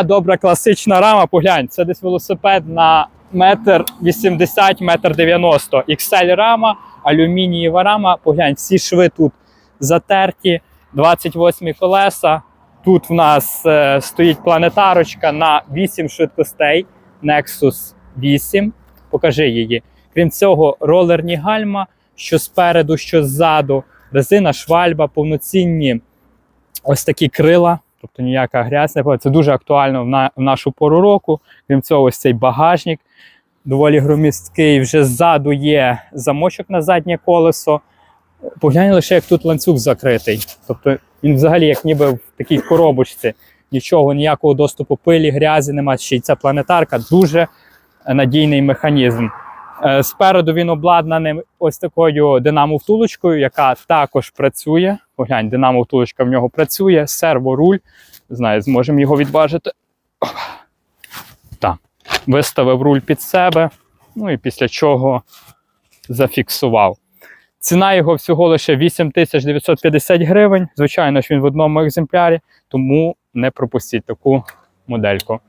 Добра класична рама, поглянь, це десь велосипед на метр 80, метр 90. XL рама, алюмінієва рама. Поглянь, всі шви тут затерті, 28 колеса. Тут в нас е, стоїть планетарочка на 8 швидкостей Nexus 8. Покажи її. Крім цього, ролерні гальма, що спереду, що ззаду, резина, швальба, повноцінні ось такі крила. Тобто ніяка грязь не. Це дуже актуально в, на, в нашу пору року. Крім цього, ось цей багажник доволі громісткий. Вже ззаду є замочок на заднє колесо. Поглянь лише, як тут ланцюг закритий. Тобто він взагалі як ніби в такій коробочці. Нічого, ніякого доступу пилі, грязі немає. Ще й ця планетарка дуже надійний механізм. Е, Спереду він обладнаний ось такою динамо-втулочкою, яка також працює. Поглянь, динамо-втулочка в нього працює, серворуль. Не знаю, зможемо його відважити. Так. Виставив руль під себе, ну і після чого зафіксував. Ціна його всього лише 8950 гривень. Звичайно ж, він в одному екземплярі, тому не пропустіть таку модельку.